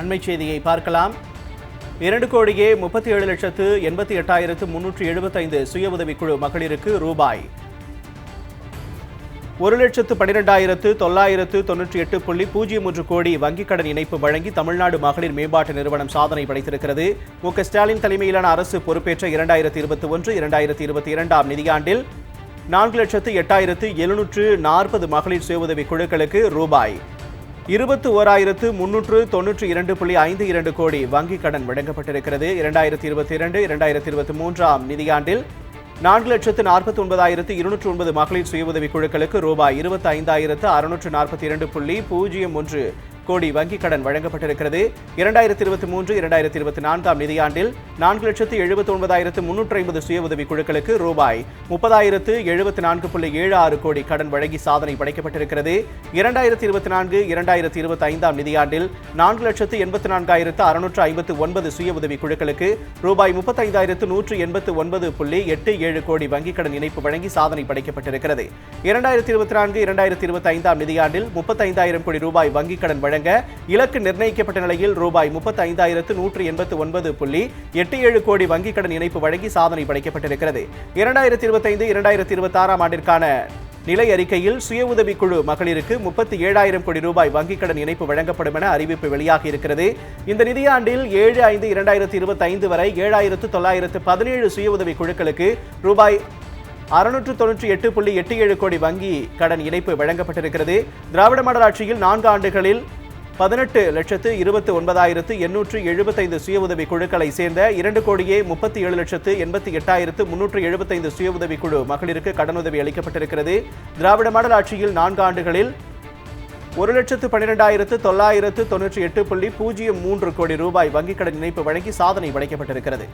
அண்மைச் செய்தியை பார்க்கலாம். இரண்டு கோடியே முப்பத்தி ஏழு லட்சத்து எண்பத்தி எட்டாயிரத்து முன்னூற்றி எழுபத்தைந்து சுய உதவிக்குழு மகளிருக்கு ரூபாய். ஒரு லட்சத்து பன்னிரெண்டாயிரத்து தொள்ளாயிரத்து தொன்னூற்றி எட்டு புள்ளி பூஜ்ஜியம் ஒன்று கோடி வங்கிக் கடன் இணைப்பு வழங்கி தமிழ்நாடு மகளிர் மேம்பாட்டு நிறுவனம் சாதனை படைத்திருக்கிறது. மு. ஸ்டாலின் தலைமையிலான அரசு பொறுப்பேற்ற இரண்டாயிரத்தி இருபத்தி ஒன்று இரண்டாயிரத்தி இருபத்தி இரண்டாம் நிதியாண்டில் நான்கு லட்சத்து எட்டாயிரத்து எழுநூற்று நாற்பது மகளிர் சுய உதவி குழுக்களுக்கு ரூபாய். இருபத்து ஓராயிரத்து முன்னூற்று தொன்னூற்றி இரண்டு புள்ளி ஐந்து இரண்டு கோடி வங்கிக் கடன் வழங்கப்பட்டிருக்கிறது. இரண்டாயிரத்தி இருபத்தி இரண்டு இரண்டாயிரத்தி இருபத்தி மூன்றாம் நிதியாண்டில் நான்கு லட்சத்து நாற்பத்தி ஒன்பதாயிரத்து இருநூற்று ஒன்பது மகளிர் சுய உதவிக் குழுக்களுக்கு ரூபாய் இருபத்தி ஐந்தாயிரத்து அறுநூற்று நாற்பத்தி இரண்டு புள்ளி பூஜ்ஜியம் ஒன்று கோடி வங்கிக் கடன் வழங்கப்பட்டிருக்கிறது. இரண்டாயிரத்தி இருபத்தி மூன்று இரண்டாயிரத்தி இருபத்தி நான்காம் நிதியாண்டில் நான்கு லட்சத்து எழுபத்தி ஒன்பதாயிரத்து முன்னூற்றி ஐம்பது சுய உதவி குழுக்களுக்கு ரூபாய் முப்பதாயிரத்து எழுபத்தி நான்கு புள்ளி ஏழு ஆறு கோடி கடன் வழங்கி சாதனை படைக்கப்பட்டிருக்கிறது. இரண்டாயிரத்தி இருபத்தி நான்கு இரண்டாயிரத்தி இருபத்தி ஐந்தாம் நிதியாண்டில் நான்கு லட்சத்து எண்பத்தி நான்காயிரத்து அறுநூற்று ஐம்பத்து ஒன்பது சுய உதவி குழுக்களுக்கு ரூபாய் முப்பத்தைந்தாயிரத்து நூற்று எண்பத்து ஒன்பது புள்ளி எட்டு ஏழு கோடி வங்கிக் கடன் இணைப்பு வழங்கி சாதனை படைக்கப்பட்டிருக்கிறது. இரண்டாயிரத்தி இருபத்தி நான்கு இரண்டாயிரத்தி இருபத்தி ஐந்தாம் நிதியாண்டில் முப்பத்தைந்தாயிரம் கோடி ரூபாய் வங்கிக் கடன் வழங்க இலக்கு நிர்ணயிக்கப்பட்ட நிலையில் ரூபாய் முப்பத்தைந்தாயிரத்து நூற்று எண்பத்து ஒன்பது புள்ளி எட்டு எட்டு ஏழு கோடி வங்கிக் கடன் இணைப்பு வழங்கி சாதனை படைக்கப்பட்டிருக்கிறது. இரண்டாயிரத்தி இருபத்தைந்து இரண்டாயிரத்தி இருபத்தாறாம் ஆண்டிற்கான நிலை அறிக்கையில் சுய உதவிக்குழு மகளிருக்கு முப்பத்தி ஏழாயிரம் கோடி ரூபாய் வங்கிக் கடன் இணைப்பு வழங்கப்படும் என அறிவிப்பு வெளியாகி இருக்கிறது. இந்த நிதியாண்டில் ஏழு ஐந்து இரண்டாயிரத்தி இருபத்தி ஐந்து வரை ஏழாயிரத்து தொள்ளாயிரத்து பதினேழு சுய உதவி குழுக்களுக்கு ரூபாய் அறுநூற்று தொன்னூற்றி எட்டு புள்ளி எட்டு ஏழு கோடி வங்கி கடன் இணைப்பு வழங்கப்பட்டிருக்கிறது. திராவிட மாடல் ஆட்சியில் நான்கு ஆண்டுகளில் பதினெட்டு லட்சத்து இருபத்தி ஒன்பதாயிரத்து எண்ணூற்று எழுபத்தைந்து சுய உதவி குழுக்களை சேர்ந்த இரண்டு கோடியே முப்பத்தி ஏழு லட்சத்து எண்பத்தி எட்டாயிரத்து முன்னூற்று எழுபத்தைந்து சுய உதவி குழு மகளிருக்கு கடனுதவி அளிக்கப்பட்டிருக்கிறது. திராவிட மாடல் ஆட்சியில் நான்கு ஆண்டுகளில் ஒரு லட்சத்து பன்னிரெண்டாயிரத்து தொள்ளாயிரத்து தொன்னூற்றி எட்டு புள்ளி பூஜ்ஜியம் மூன்று கோடி ரூபாய் வங்கிக் கடன் இணைப்பு வழங்கி சாதனை படைக்கப்பட்டிருக்கிறது.